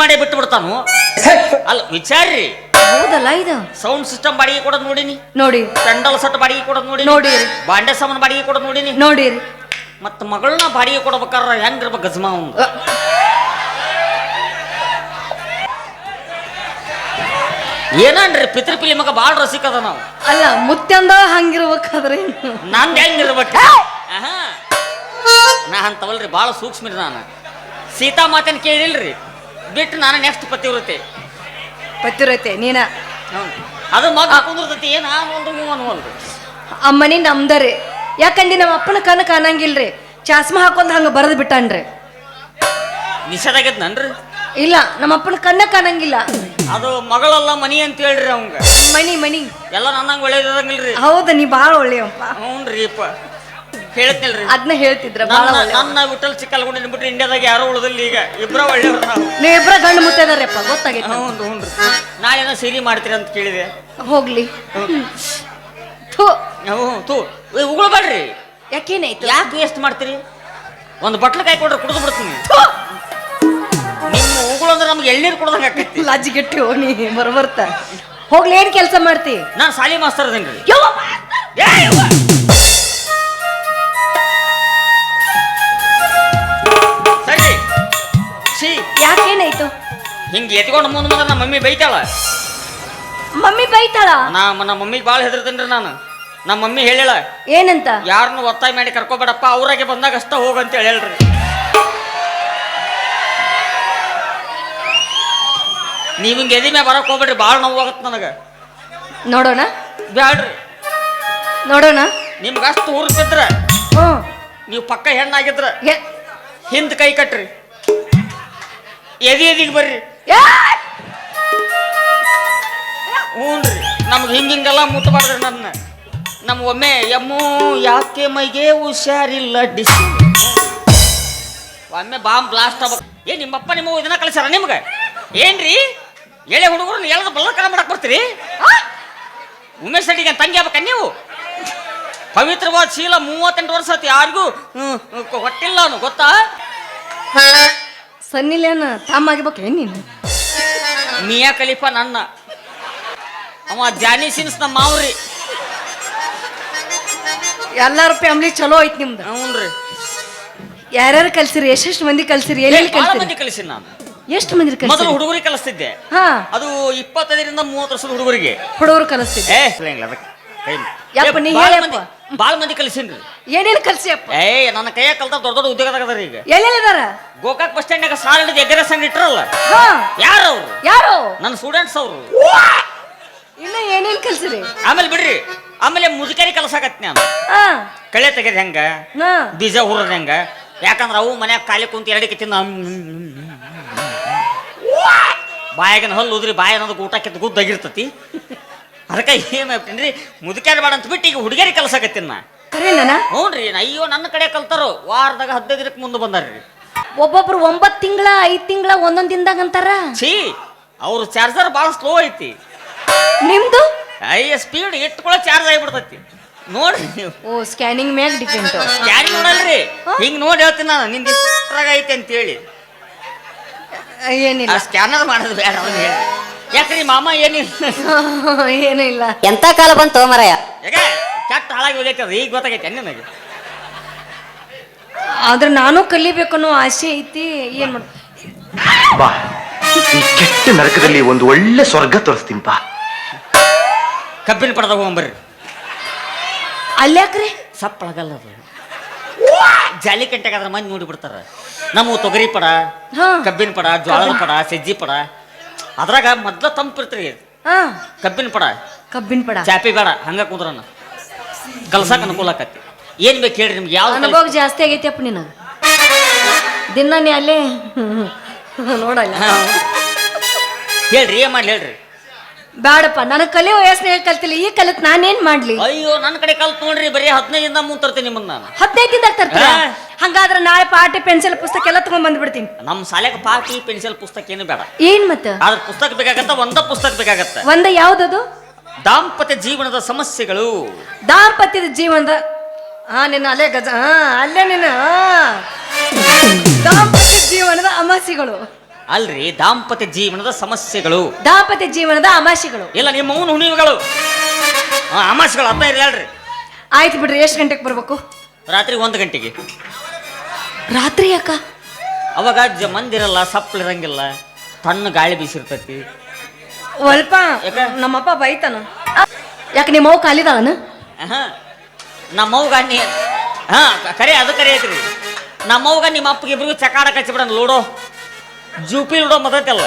ಮಾಡೇ ಬಿಟ್ಟು ಬಿಡ್ತಾನು ಅಲ್ಲ ವಿಚಾರ್ರಿ. ಹೌದಲ್ಲ ಇದು? ಸೌಂಡ್ ಸಿಸ್ಟಮ್ ಬಾಡಿಗೆ ಕೊಡೋದು ನೋಡಿನಿ. ನೋಡಿ. ಪೆಂಡಲ್ ಸಟ್ ಬಾಡಿಗೆ ಕೊಡೋದು ನೋಡಿ ನೋಡಿ. ಬಾಂಡೆ ಸಾಮಾನು ಬಾಡಿಗೆ ಕೊಡೋದು ನೋಡಿನಿ. ನೋಡಿರಿ ಮತ್ತ ಮಗಳನ್ನ ಬಾಡಿಗೆ ಕೊಡ್ಬೇಕಾರ ಹೆಂಗಿರ್ಬೇಕು ಗಜಮ ಅವನು ಏನನ್ರಿ ಪಿತೃಪಿಲಿ ಮಗ ಬಾಳ ರಸಿಕದ ನಾವು. ಅಲ್ಲ ಮುತ್ಯಂದ ಹಂಗಿರ್ಬೇಕಾದ್ರೆ? ನಂದ್ ಹೆಂಗಿರ್ಬೇಕು? ಆಹಾ. ನಾ ಅಂತವಲ್ರಿ ಬಾಳ ಸೂಕ್ಷ್ಮ ನಾನು. ಸೀತಾ ಮಾತೇನ್ ಕೇಳಿಲ್ರಿ. ಬಿಟ್ಟು ನಾನು ನೆಕ್ಸ್ಟ್ ಪತಿವ್ರತೆ. ಪತಿವ್ರತೆ ನೀನ? ಹ್ಞೂ ಅದು ಮಗ ಕುಂದಿರ್ತೈತಿ ಏನು ಒಂದು ಹ್ಞೂ ಅನ್ವಲ್ರಿ ಆ ಮನಿ ನಮ್ದರಿ. ಯಾಕಂದ್ರೆ ನಮ್ಮ ಅಪ್ಪನ ಕಣ್ಣು ಕಾಣಂಗಿಲ್ರಿ? ಚಾಸ್ಮ ಹಾಕೊಂಡ್ ಹಂಗ ಬರದ್ ಬಿಟ್ಟಾನ್ರಿ. ನಿಷೇಧಾಗಿದ್ನನ್ರಿ ಇಲ್ಲ ನಮ್ಮ ಅಪ್ಪನ ಕಣ್ಣ ಕಾಣಂಗಿಲ್ಲ. ಅದು ಮಗಳಲ್ಲ ಮನಿ ಅಂತ ಹೇಳ್ರಿ ಅವಂಗ. ಮನಿ ಮನಿ. ಎಲ್ಲ ನನ್ನ ಒಳ್ಳೇದಂಗಿಲ್ರಿ ಹೌದ ನೀ ಬಾಳ ಒಳ್ಳೆಯಪ್ಪ. ಹ್ಞೂನ್ರಿ ಅಪ್ಪ ಹೇಳ್ತಿಲ್ರಿ. ಅದನ್ನ ಹೇಳ್ತಿದ್ರ ಬಹಳ ನನ್ನ ಒಳ್ಳೆ ನನ್ನ ವಿಠಲ್ ಚಿಕ್ಕಲ್ಗೊಂಡು ಬಿಟ್ರೆ ಇಂಡಿಯಾದಾಗ ಯಾರೋ ಉಳಿದಿಲ್ಲ ಈಗ. ಇಬ್ರ ಒಳ್ಳೆಯವ್ರು ನಾವು. ಇಬ್ರ ಗಂಡು ಮುತ್ತೈದಾರಪ್ಪ ಗೊತ್ತಾಗಿ ಹ್ಞೂ ಹ್ಞೂ ನಾಳೆನೋ ಸೀರಿ ಮಾಡ್ತೀರಿ ಅಂತ ಕೇಳಿದೆ. ಹೋಗ್ಲಿ. ಥು. ಹ್ಞೂ ತೂ ಉಗುಳ್ಬೇಡ್ರಿ. ಯಾಕೇನಾಯ್ತು? ಯಾಕೆ ವೇಸ್ಟ್ ಮಾಡ್ತೀರಿ? ಒಂದು ಬಟ್ಲು ಕಾಯಿ ಕೊಡ್ರೆ ಕುಡಿದು ಬಿಡ್ತೀನಿ. ಥು, ನಿಮ್ಮ ಉಗುಳು ಅಂದ್ರೆ ನಮ್ಗೆ ಎಳ್ನೀರು ಕೊಡ್ದಂಗೆ ಆಕೈತಿ. ಲಜ್ಜಿಗೆಟ್ಟಿ ನೀ ಬರಬರ್ತ. ಹೋಗ್ಲಿ ಏನ್ ಕೆಲಸ ಮಾಡ್ತಿ? ನಾನು ಸಾಲಿ ಮಾಸ್ತರ್ ಅದೇನ್ರಿ. ಯವ್ವ! ಸರಿ ಯಾಕೇನಾಯ್ತು ಹಿಂಗೆ ಎತ್ಕೊಂಡು ಮುಂದೆ ಮುಂದೆ ನಮ್ಮ ಮಮ್ಮಿ ಬೈತಾಳ. ಮಮ್ಮಿ ಬೈತಾಳ? ನಾ ನಮ್ಮ ಮಮ್ಮಿಗೆ ಭಾಳ ಹೆದರ್ತೀನಿ ನಾನು. ನಮ್ಮ ಮಮ್ಮಿ ಹೇಳಿಳ ಏನಂತ? ಯಾರನ್ನು ಒತ್ತಾಯ ಮಾಡಿ ಕರ್ಕೊಬೇಡಪ್ಪ ಅವ್ರಾಗೆ ಬಂದಾಗ ಅಷ್ಟ ಹೋಗಂತ ಹೇಳ್ರಿ ನೀವು ಹಿಂಗೆ ಎದಿ ಮ್ಯಾಗ ಬರಕ್ ಹೋಗ್ಬೇಡ್ರಿ ಭಾಳ ನೋವಾಗತ್ತೆ ನನಗೆ. ನೋಡೋಣ. ಬ್ಯಾಡ್ರಿ. ನೋಡೋಣ. ನಿಮ್ಗೆ ಅಷ್ಟು ಊರ್ಸಿದ್ರ ಹ್ಞೂ ನೀವು ಪಕ್ಕ ಹೆಣ್ಣಾಗಿದ್ರ ಹಿಂದ್ ಕೈ ಕಟ್ರಿ. ಎದಿ ಎದಿಗೆ ಬರ್ರಿ? ಹ್ಞೂ ಹ್ಞೂನ್ರಿ ನಮ್ಗೆ ಹಿಂಗಿಂಗೆಲ್ಲ ಹಿಂಗೆಲ್ಲ ಮುಟ್ಟಬಾರ್ದ್ರಿ ನನ್ನ ನಮ್ಮ ಒಮ್ಮೆ ಎಮ್ಮು ಯಾಕೆ ಮೈಗೆ ಹುಷಾರಿಲ್ಲ ಡಿಸ್? ಒಮ್ಮೆ ಬಾಂಬ್ ಬ್ಲಾಸ್ಟ್ ಆಗ್ಬೇಕು ಏ ನಿಮ್ಮಪ್ಪ ನಿಮ್ಮ ಇದನ್ನ ಕಳಿಸ್ಯಾರ ನಿಮ್ಗೆ? ಏನ್ರಿ? ಎಳೆ ಹುಡುಗರು ಎಲ್ಲದ ಬಲ್ಲ ಕಡೆ ಮಾಡಕ್ ಬರ್ತೀರಿ? ಉಮೇಶ್ ರೆಡ್ಡಿಗೆ ತಂಗಿ ಆಗ್ಬೇಕ ನೀವು? ಪವಿತ್ರವಾದ ಶೀಲ ಮೂವತ್ತೆಂಟು ವರ್ಷ ಆಯ್ತು ಯಾರಿಗೂ ಹೊಟ್ಟಿಲ್ಲ ಅವನು ಗೊತ್ತಾ? ಸನ್ನಿಲೇನ ತಮ್ಮ ಆಗಿಬೇಕೇನ್ ನೀನು? ಮಿಯಾ ಕಲಿಫ ನನ್ನ. ಅವ ಜಾನಿ ಸಿನ್ಸ್ ನಮ್ಮ ಮಾವ್ರಿ. ಎಲ್ಲಾರ ಫ್ಯಾಮಿಲಿ ಚಲೋ ಐತ್ ನಿಮ್ದು. ಹ್ಞೂನ್ರಿ. ಯಾರ್ಯಾರು ಕಲ್ಸಿರಿ ಎಷ್ಟೆಷ್ಟು ಮಂದಿ ಕಲ್ಸಿರಿ ಎಲ್ಲೆಲ್ಲಿ ಭಾಳ ಕಲ್ಸಿರಿ? ಮಂದಿ ಕಲಿಸಿ ನಾನು. ಎಷ್ಟು ಮಂದಿ ಮೊದಲು ಕಲ್ಸಿರಿ ಹುಡುಗರಿಗೆ ಕಲಿಸ್ತಿದ್ದೆ. ಹಾ. ಅದು ಇಪ್ಪತ್ತೈದರಿಂದ ಮೂವತ್ತು ವರ್ಷದ ಹುಡುಗರಿಗೆ. ಹುಡುಗರು ಕಲಿಸ್ತಿದ್ದೆ. ಏ ಅದಕ್ಕೆ. ಯಪ್ಪ, ನೀ ಭಾಳ ಹೇಳಪ್ಪ. ಮಂದಿ ಕಲಿಸಿನ್ರಿ. ಏನೇನು ಕಲ್ಸಿ ಅಪ್ಪ ಏ ನನ್ನ ಕೈಯ ಕಲ್ತ ದೊಡ್ಡ ದೊಡ್ಡ ಉದ್ಯೋಗದಾಗ ಅದಾರ ಈಗ. ಎಲ್ಲೆಲ್ಲಿದಾರ? ಗೋಕಾಕ್ ಬಸ್ ಸ್ಟ್ಯಾಂಡ್ನಾಗ ಸಾಲ ಹಿಡಿದು ಎಗ್ಗರ ಸಂಘ ಇಟ್ರಲ್ಲ? ಯಾರು ಅವ್ರು? ಯಾರು? ನನ್ನ ಸ್ಟೂಡೆಂಟ್ಸ್ ಅವರು. ಇನ್ನ ಏನೇನ್ ಕಲ್ಸಿರಿ? ಆಮೇಲೆ ಬಿಡ್ರಿ ಆಮೇಲೆ ಮುದುಕರಿ ಕಲಸಾಕತ್ ನಾನು. ಹಾ. ಕಳೆ ತೆಗೆದ ಹೆಂಗ? ಹಾ. ಬೀಜ ಹುರದ ಹೆಂಗ? ಯಾಕಂದ್ರೆ ಅವು ಮನ್ಯಾಗ ಕಾಲಿ ಕುಂತ ಎರಡಕ್ಕೆ ತಿನ್ನ ಬಾಯಾಗಿನ ಹಲ್ಲು ಉದ್ರಿ ಬಾಯ ಅನ್ನೋದು ಊಟ ಕಿತ್ತು ಗುದ್ದಾಗಿರ್ತತಿ. ಅದಕ್ಕೆ ಏನಾಗ್ತೀನಿ ಮುದುಕ್ಯಾದ ಬೇಡ ಅಂತ ಬಿಟ್ಟು ಈಗ ಹುಡುಗಿಯರಿಗೆ ಕಲ್ಸಾಕತ್ತೀನಿ ನಾ. ಕರೇನ ಹ್ಞೂ ರೀ ಅಯ್ಯೋ ನನ್ನ ಕಡೆ ಕಲ್ತಾರೋ? ವಾರದಾಗ ಹದಿನೈದು ದಿನಕ್ಕೆ ಮುಂದೆ ಬಂದಾರ್ರಿ. ಒಬ್ಬೊಬ್ರು ಒಂಬತ್ತು ತಿಂಗಳ ಐದು ತಿಂಗಳ ಒಂದೊಂದು ದಿನದಾಗ ಅಂತಾರ? ಛೀ ಅವ್ರ ಚಾರ್ಜರ್ ಭಾಳ ಸ್ಲೋ ಐತಿ. ನಿಮ್ದು? ಅಯ್ಯ ಸ್ಪೀಡ್ ಇಟ್ಕೊಳ್ಳೋ ಚಾರ್ಜ್ ಆಗಿಬಿಡ್ತೈತಿ. ನೋಡ್ರಿ ನೀವು. ಓ ಸ್ಕ್ಯಾನಿಂಗ್ ಮ್ಯಾಗ ಡಿಪೆಂಡ್ ಯಾರಿಗೆ ನೋಡಲ್ರಿ. ಹಿಂಗ್ ನೋಡಿ ಹೇಳ್ತೀನಿ ನಾನು ನಿಂದ ಇಷ್ಟ್ರಾಗ ಐತಿ ಅಂತೇಳಿ. ಏನಿಲ್ಲ. ಸ್ಕ್ಯಾನರ್ ಮಾಡೋದು ಬೇಡ ಅವ್ನು ಹೇಳಿ ಯಾಕ್ರಿ ಮಾಮ ಏನಿಲ್ಲ? ಏನೂ ಇಲ್ಲ. ಎಂತ ಕಾಲ ಬಂತು ಮರಯ? ಯಾಕೆ? ಕೆಟ್ಟ ಹಾಳಾಗಿ ಹೋಗೈತದ ಈಗ ಗೊತ್ತಾಗೈತೆ ನನಗೆ? ಆದ್ರೆ ನಾನು ಕಲಿಬೇಕು ಅನ್ನೋ ಆಸೆ ಐತಿ ಏನ್ ಮಾಡ ಬಾ ಈ ಕೆಟ್ಟ ನರಕದಲ್ಲಿ ಒಂದು ಒಳ್ಳೆ ಸ್ವರ್ಗ ತೋರಿಸ್ತೀನಿ ಬಾ. ಕಬ್ಬಿನ ಪಡದಾಗ ಹೋಗ್ಬರ್ರಿ ಅಲ್ಯಾಕ್ರಿ ಸಪ್ಪಳಗಲ್ಲ ಅದು. ಜಾಲಿ ಕಂಟೆಗಾದ್ರೆ ಅದ್ರ ಮಂದಿ ನೋಡಿ ಬಿಡ್ತಾರ. ನಮ್ಮ ತೊಗರಿ ಪಡ ಹಾ. ಕಬ್ಬಿನ ಪಡ ಜ್ವಾಳದ ಪಡ ಸಜ್ಜಿ ಪಡ. ಅದ್ರಾಗ ಮೊದ್ಲ ತಂಪಿರ್ತೀರಿ ಹಾ. ಕಬ್ಬಿನ ಪಡ. ಕಬ್ಬಿನ ಪಡ. ಚಾಪಿ ಬೇಡ ಹಂಗ ಕುಂದ್ರನ. ಕಲ್ಸಕ್ ಅನುಕೂಲ ಆಕತಿ ಏನ್ ಬೇಕು ಹೇಳ್ರಿ ನಿಮ್ಗೆ? ಯಾವ ಅನುಭವ ಜಾಸ್ತಿ ಆಗೈತಿ ಅಪ್ಪ ನೀನು. ದಿನ ನೀ ಅಲ್ಲೇ ನೋಡಲ್ಲ. ಹೇಳ್ರಿ ಏನ್ ಮಾಡ್ಲಿ ಹೇಳ್ರಿ? ಬೇಡಪ್ಪ ನನಗೆ ಕಲಿ ವಯಸ್ಸಿನಾಗ ಕಲ್ತಿಲ್ಲ ಈ ಕಲಿತ್ ನಾನೇನ್ ಮಾಡ್ಲಿ? ಅಯ್ಯೋ ನನ್ನ ಕಡೆ ಕಲ್ತ್ ನೋಡ್ರಿ ಬರೀ ಹದಿನೈದಿಂದ ಮುಂದ್ ತರ್ತೀನಿ ನಿಮ್ಮನ್ನ. ನಾನು ಹದಿನೈದಿಂದ ತರ್ತೀರಾ? ಹಾ. ಹಂಗಾದ್ರೆ ನಾಳೆ ಪಾರ್ಟಿ ಪೆನ್ಸಿಲ್ ಪುಸ್ತಕ ಎಲ್ಲ ತಗೊಂಡ್ ಬಂದ್ಬಿಡ್ತೀನಿ. ನಮ್ಮ ಶಾಲೆಗೆ ಪಾಟಿ ಪೆನ್ಸಿಲ್ ಪುಸ್ತಕ ಏನು ಬೇಡ. ಏನ್ ಮತ್ತ? ಆದ್ರೆ ಪುಸ್ತಕ ಬೇಕಾಗತ್ತ ಒಂದ ಪುಸ್ತಕ ಬೇಕಾಗತ್ತ. ಒಂದ ಯಾವ್ದದು? ದಾಂಪತ್ಯ ಜೀವನದ ಸಮಸ್ಯೆಗಳು. ದಾಂಪತ್ಯದ ಜೀವನದ ಹಾ ನಿನ್ನ ಅಲ್ಲೇ ಗಜ ಹಾ ಅಲ್ಲೇ ನಿನ್ನ ಹಾ. ದಾಂಪತ್ಯ ಜೀವನದ ಅಮಾಸಿಗಳು. ಅಲ್ರಿ ದಾಂಪತ್ಯ ಜೀವನದ ಸಮಸ್ಯೆಗಳು. ದಾಂಪತ್ಯ ಜೀವನದ ಅಮಾಶೆಗಳು ಇಲ್ಲ ನಿಮ್ಮ ಮೌನ ಹುಣಿವುಗಳು ಅಮಾಶೆಗಳು ಅರ್ಥ ಇರಲಿ ಹೇಳ್ರಿ. ಆಯ್ತು ಬಿಡ್ರಿ ಎಷ್ಟು ಗಂಟೆಗೆ ಬರ್ಬೇಕು? ರಾತ್ರಿ ಒಂದು ಗಂಟೆಗೆ. ರಾತ್ರಿ ಅಕ್ಕ ಅವಾಗ ಅಜ್ಜ ಮಂದಿರಲ್ಲ ಸಪ್ಪಳ ಇರಂಗಿಲ್ಲ ತಣ್ಣ ಗಾಳಿ ಬೀಸಿರ್ತೈತಿ. ಸ್ವಲ್ಪ ಯಾಕ? ನಮ್ಮಪ್ಪ ಬೈತಾನ. ಯಾಕೆ ನಿಮ್ಮ ಅವು ಕಾಲಿದಾಳನ? ಆಹಾ. ನಮ್ಮವ್ಗ ನೀ ಹಾ ಕರೆ ಅದು ಕರೆ ಐತ್ರಿ. ನಮ್ಮವ್ಗ ನಿಮ್ಮ ಅಪ್ಪಗೆ ಇಬ್ರಿಗೂ ಚಕಾಡ ಕಚ್ಚಿಬಿಡ ಲೂಡೋ. ಜೂಪಿ ಮದತ್ತಲ್ಲ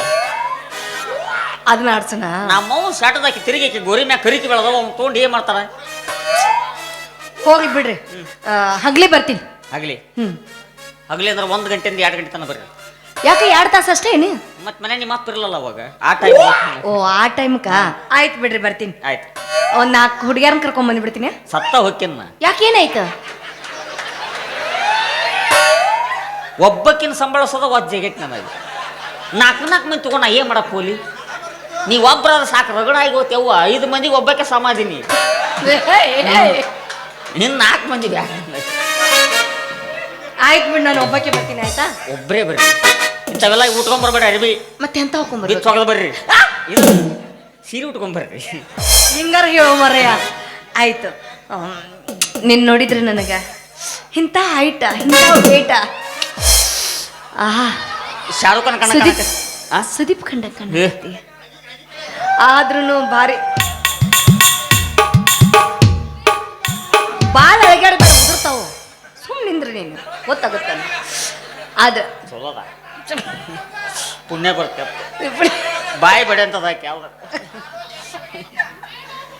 ಅದನ್ನ ಆಡ್ಸೋಣ. ನಮ್ಮವ್ ಶಾಟದಾಕಿ ತಿರುಗಿ ಗೋರಿ ಮ್ಯಾಗ ಕರಿಕಿ ಬೆಳೆದವ ಅವ್ನು ತೊಗೊಂಡು ಏನ್ ಮಾಡ್ತಾರ ಹೋಗಿ ಬಿಡ್ರಿ. ಆ, ಹಗ್ಲಿ ಬರ್ತೀನಿ. ಹಗ್ಲಿ? ಹ್ಮ್. ಹಗ್ಲಿ ಅಂದ್ರೆ ಒಂದು ಗಂಟೆಯಿಂದ ಎರಡು ಗಂಟೆ ತನಕ ಬರ್ರಿ. ಯಾಕೆ ಎರಡು ತಾಸು ಅಷ್ಟೇ ಏನು? ಮತ್ ಮನೆ ನಿಮ್ಮ ಅಪ್ಪ ಇರಲ್ಲ ಅವಾಗ. ಆ ಟೈಮ್ ಓ ಆ ಟೈಮ್ಕ ಆಯ್ತು ಬಿಡ್ರಿ ಬರ್ತೀನಿ. ಆಯ್ತು. ಒಂದ್ ನಾಲ್ಕು ಹುಡುಗಿಯರನ್ನ ಕರ್ಕೊಂಡ್ ಬಂದ್ಬಿಡ್ತೀನಿ. ಸತ್ತ ಹೊಕ್ಕಿನ ಯಾಕೇನಾಯ್ತು ಒಬ್ಬಕ್ಕಿನ ಸಂಬಳಸೋದ ವಾಜ್ಯ ಗೆಟ್ ನನಗೆ ನಾಲ್ಕು ನಾಲ್ಕು ಮಂದಿ ತಗೊಂಡ ಏನು ಮಾಡ ಹೋಲಿ ನೀವು ಒಬ್ಬರಾದ್ರೆ ಸಾಕು ರಗಡಾಗಿ ಹೋಗ್ತೇವ ಐದು ಮಂದಿಗೆ ಒಬ್ಬಕ್ಕೆ ಸಮಾಧಿನಿ ಇನ್ನು ನಾಲ್ಕು ಮಂದಿ ಬ್ಯಾಡ ಆಯ್ತು ಬಿಡ್ ನಾನು ಒಬ್ಬಕ್ಕೆ ಬರ್ತೀನಿ ಆಯ್ತಾ? ಒಬ್ಬರೇ ಬರ್ರಿ. ಇಂಥವೆಲ್ಲ ಉಟ್ಕೊಂಬರ್ಬೇಡ ಅರಿಬಿ. ಮತ್ತೆ ಎಂತ ಹಾಕೊಂಬರ್ರಿ ತೊಗೊಳ್ ಬರ್ರಿ. ಇದು ಸೀರೆ ಉಟ್ಕೊಂಬರ್ರಿ ಹಿಂಗಾರ ಹೇಳೋ ಮರಯ್ಯ. ಆಯ್ತು. ನಿನ್ನ ನೋಡಿದ್ರಿ ನೋಡಿದ್ರೆ ನನಗ ಇಂಥ ಹೈಟ ಇಂಥ ವೇಟ ಆಹಾ. ಶಾರುಖ್ ಖಾನ್ ಸುದೀಪ್. ಆ? ಸುದೀಪ್ ಏ. ಆದ್ರೂ ಭಾರಿ. ಬಾಳ ಅಳಗ್ಯಾಡ ಉದುರ್ತಾವು. ಸುಮ್ಮನೆ ನಿಂದ್ರಿ ನೀನು. ಗೊತ್ತಾಗುತ್ತ ಅದ ಚಲೋದ. ಪುಣ್ಯ ಬರ್ತೇವೆ ಬಾಯಿ ಬಡ ಅಂತದ ಯಾವ್ದು?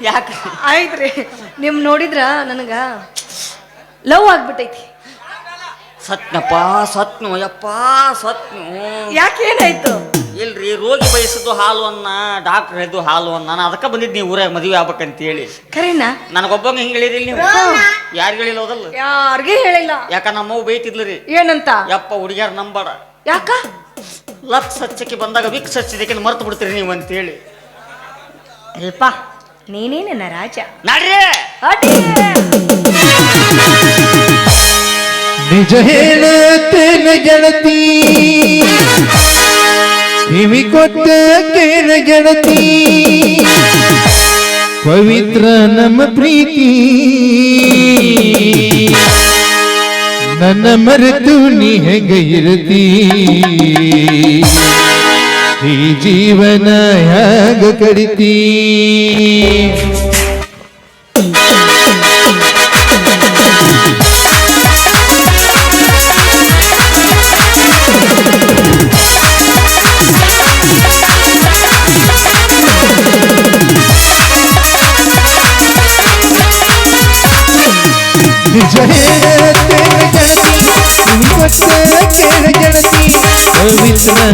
ಯಾಕೆ? ಆಯ್ತ್ರಿ. ನಿಮ್ ನೋಡಿದ್ರ ನನಗ ಲವ್ ಆಗ್ಬಿಟ್ಟೈತಿ. ಸತ್ನಪ್ಪ ಸತ್ನು ಯಪ್ಪ ಸತ್ನು. ಯಾಕೇನಾಯ್ತು? ಇಲ್ರಿ ರೋಗಿ ಬಯಸಿದ್ದು ಹಾಲು ಅನ್ನ ಡಾಕ್ಟರ್ ಇದ್ದು ಹಾಲು ಅನ್ನ. ನಾನು ಅದಕ್ಕೆ ಬಂದಿದ್ದು ನೀವು ಊರಾಗ ಮದುವೆ ಆಗ್ಬೇಕಂತ ಹೇಳಿ ಕರೆನಾ? ನನಗೊಬ್ಬಂಗ ಹಿಂಗೆ ಹೇಳಿರಿ ನೀವು? ಯಾರಿಗೆ ಹೇಳಿಲ್ಲ ಹೋದಲ್ಲ ಯಾರಿಗೂ ಹೇಳಿಲ್ಲ. ಯಾಕ ನಮ್ಮ ಬೈತಿದ್ಲು ರೀ ಏನಂತ? ಯಪ್ಪ ಹುಡುಗಿಯಾರ ನಂಬರ. ಯಾಕ? ಲಕ್ ಸಚ್ಚಕ್ಕೆ ಬಂದಾಗ ವಿಕ್ ಸಚ್ಚಿದಕ್ಕೆ ಮರ್ತು ಬಿಡ್ತೀರಿ ನೀವು ಅಂತೇಳಿ. ಅಲ್ಪ ನೀನೇನ ರಾಜ ನಡ್ರಿ. ನಿಜ ಹೇಳುತ್ತೇನ ಗೆಳತಿ. ಕಿವಿ ಕೊಟ್ಟ ಕೇಳ ಗೆಳತಿ. ಪವಿತ್ರ ನಮ್ಮ ಪ್ರೀತಿ. ನನ್ನ ಮರೆತು ನೀ ಹೆಂಗ ಇರತಿ ಈ ಜೀವನ ಹ್ಯಾಗ ಕಡಿತೀ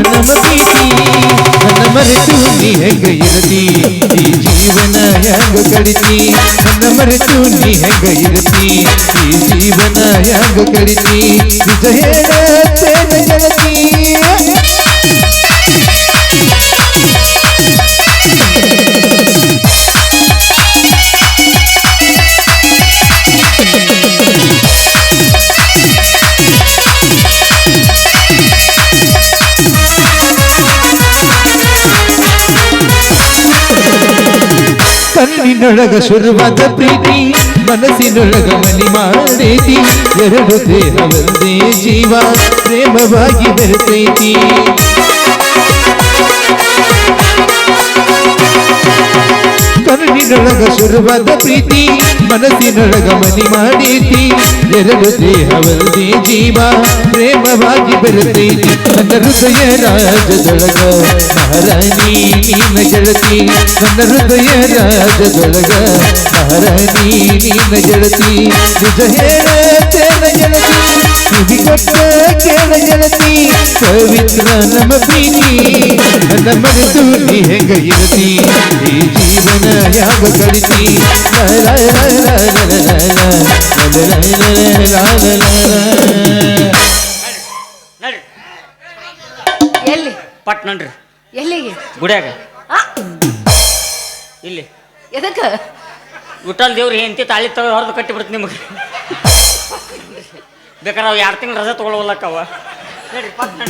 ನಮ್ಮ ಪ್ರೀತಿ ನನ್ನ ಮರೆತು ನೀ ಹೆಂಗ ಇರತಿ ಈ ಜೀವನ ಹ್ಯಾಂಗ ಕಡಿತಿ ನನ್ನ ಮರೆತು ನೀ ಹೆಂಗ ಇರತಿ ಈ ಜೀವನ ಹ್ಯಾಂಗ ಕಡಿತಿ ನಿಜ ಹೇಳುತ್ತೇನೆ ಕಣ್ಣಿನೊಳಗ ಶುರುವಾದ ಪ್ರೀತಿ ಮನಸ್ಸಿನೊಳಗ ಮನಿ ಮಾಡೇತಿ ಎರಡು ದೇಹ ಒಂದೇ ಜೀವ ಪ್ರೇಮವಾಗಿ ಬೆರೆತೈತಿ ಕಣ್ಣಿನೊಳಗ ಶುರುವಾದ ಪ್ರೀತಿ, ಮನಸ್ಸಿನೊಳಗ ಮನಿ ಮಾಡೀತಿ ಎರಡು ದೇಹ ಒಂದೇ ಜೀವ, ಪ್ರೇಮವಾಗಿ ಬೆರೆತೈತಿ ನನ್ನ ಹೃದಯ ರಾಜದೊಳಗ ಮಹಾರಾಣಿ ನೀನ ಗೆಳತಿ. ನನ್ನ ಹೃದಯ ರಾಜದೊಳಗ ಮಹಾರಾಣಿ ನೀನ ಗೆಳತಿ. ನಿಜ ಹೇಳತೇನ ಸುದಿಗೊಟ್ಟ ಕೇಳ ಜನತಿ ಪವಿತ್ರ ನಮ್ಮ ಪ್ರೀತಿ ನನ್ನ ಮರೆತು ನೀ ಹೆಂಗ ಇರತಿ ಈ ಜೀವನ ಯಾವ ಕಳಿತಿ ಎಲ್ಲಿ ಪಟ್ನನ್ರಿ ಎಲ್ಲಿಗೆ ಗುಡ್ಯಾಗ ಇಲ್ಲಿ ಎದಕ್ಕೆ ವಿಠಲ್ ದೇವ್ರಿ ಹೆಂಡತಿ ತಾಳಿ ತಗೋ ಹೊರದು ಕಟ್ಟಿಬಿಡ್ತು ನಿಮಗೆ ಬೇಕಾದ್ರೆ ಅವ್ ಎರಡು ತಿಂಗಳು ರಜೆ ತೊಗೊಳವಲ್ಲಕ್ಕವ ಪಟ್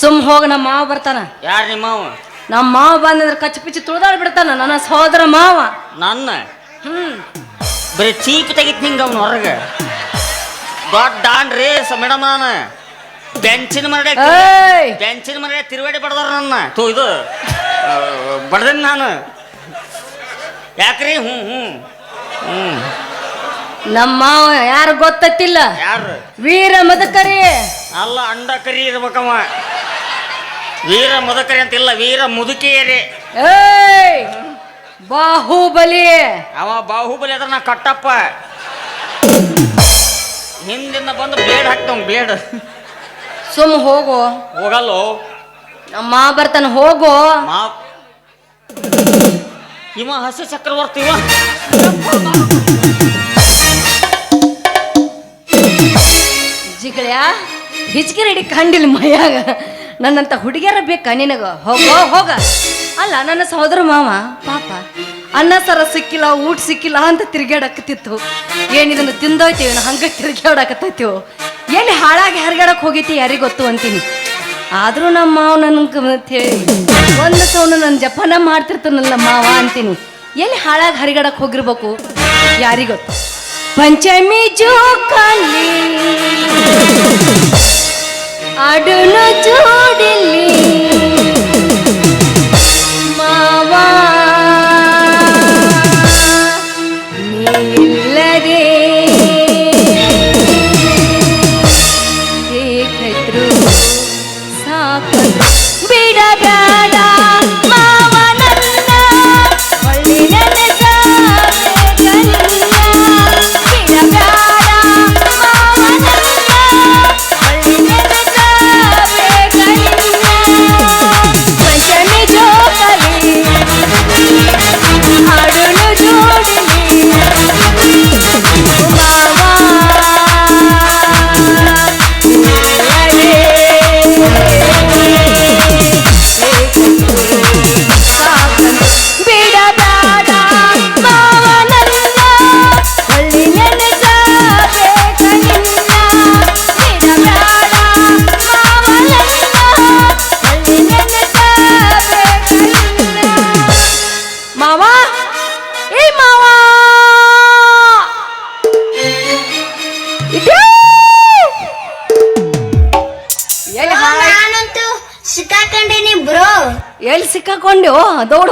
ಸುಮ್ ಹೋಗ ನಮ್ಮ ಮಾವ ಬರ್ತಾನ. ಯಾರು ನಿಮ್ಮ ಮಾವ? ನಮ್ಮ ಮಾವ ಬಂದಂದ್ರೆ ಕಚ್ಚಿ ಪಿಚ್ಚಿ ತುಳಿದಾಡ್ ಬಿಡ್ತಾನ. ನನ್ನ ಸಹೋದರ ಮಾವ. ನನ್ನ? ಹ್ಮ್. ಬರೀ ಚೀಪ್ ತೆಗಿತ್ ನಿಂಗ ಅವ್ನ ಹೊರಗೆ. ದೊಡ್ಡ ಡಾನ್ರಿ ಮೇಡಮ್ ನಾನು. ಬೆಂಚಿನ ಮರಡೆ ಏಯ್! ಬೆಂಚಿನ ಮರಡೆ ತಿರುವಾಡಿ ಬಡ್ದಾರ ನನ್ನ. ತೂ ಇದು ಬಡ್ದೇನಿ ನಾನು. ಯಾಕ್ರಿ? ಹ್ಞೂ ಹ್ಞೂ ಹ್ಞೂ ನಮ್ಮ ಮಾವ ಯಾರು ಗೊತ್ತಿಲ್ಲ ಯಾರು? ವೀರ ಮದಕರಿ. ಅಲ್ಲ ಅಂಡ ಕರಿ ಇರ್ಬೇಕಮ್ಮ ವೀರ ಮದಕರಿ ಅಂತಿಲ್ಲ ವೀರ ಮುದುಕಿಯರಿ. ಏಯ್ ಬಾಹುಬಲಿ. ಅವ ಬಾಹುಬಲಿ ಅದ್ರ ನಾ ಕಟ್ಟಪ್ಪ. ಹಿಂದಿಂದ ಬಂದು ಬ್ಲೇಡ್ ಹಾಕ್ತವ್ ಬ್ಲೇಡ್ ಸುಮ್ ಹೋಗು. ಹೋಗಲ್ಲೋ? ನಮ್ಮ ಬರ್ತಾನ ಹೋಗು. ಮಾ. ಇವ ಹಸಿ ಚಕ್ರವರ್ತಿ ಇವ. ಜಿಗಳ್ಯ ಹಿಚ್ಕಿ ರೆಡಿ ಕಂಡಿಲ್ಲ ಮೈಯಾಗ. ನನ್ನಂತ ಹುಡುಗಿಯರ ಬೇಕಾ ನಿನಗ? ಹೋಗ ಹೋಗ ಅಲ್ಲ, ನನ್ನ ಸಹೋದರ ಮಾವ, ಪಾಪ. ಅನ್ನ ಸರ ಸಿಕ್ಕಿಲ್ಲ, ಊಟ ಸಿಕ್ಕಿಲ್ಲ ಅಂತ ತಿರ್ಗಾಡಕತ್ತಿತ್ತು ಏನಿದನ್ನು ತಿಂದೋಯ್ತೀವಿ ಹಂಗ ತಿರ್ಗಾಡಕತ್ತೈತಿವು ಎಲ್ಲಿ ಹಾಳಾಗಿ ಹರಿಗಾಡಕ್ ಹೋಗೈತಿ ಯಾರಿಗೆ ಗೊತ್ತು ಅಂತೀನಿ. ಆದ್ರೂ ನಮ್ಮ ಮಾವ ನನ್ಗೆ ಹೇಳಿ ಒಂದು ಸೌನ ನನ್ನ ಜಪಾನ ಮಾಡ್ತಿರ್ತಾನಲ್ಲ ಮಾವ ಅಂತೀನಿ. ಎಲ್ಲಿ ಹಾಳಾಗಿ ಹರಿಗಾಡಕ್ ಹೋಗಿರ್ಬೇಕು? ಯಾರಿಗೊತ್ತು ಪಂಚಮಿ ಜೋಕಾಲಿ ಆಡುನು ಜೋಡಿಲಿ. அதோட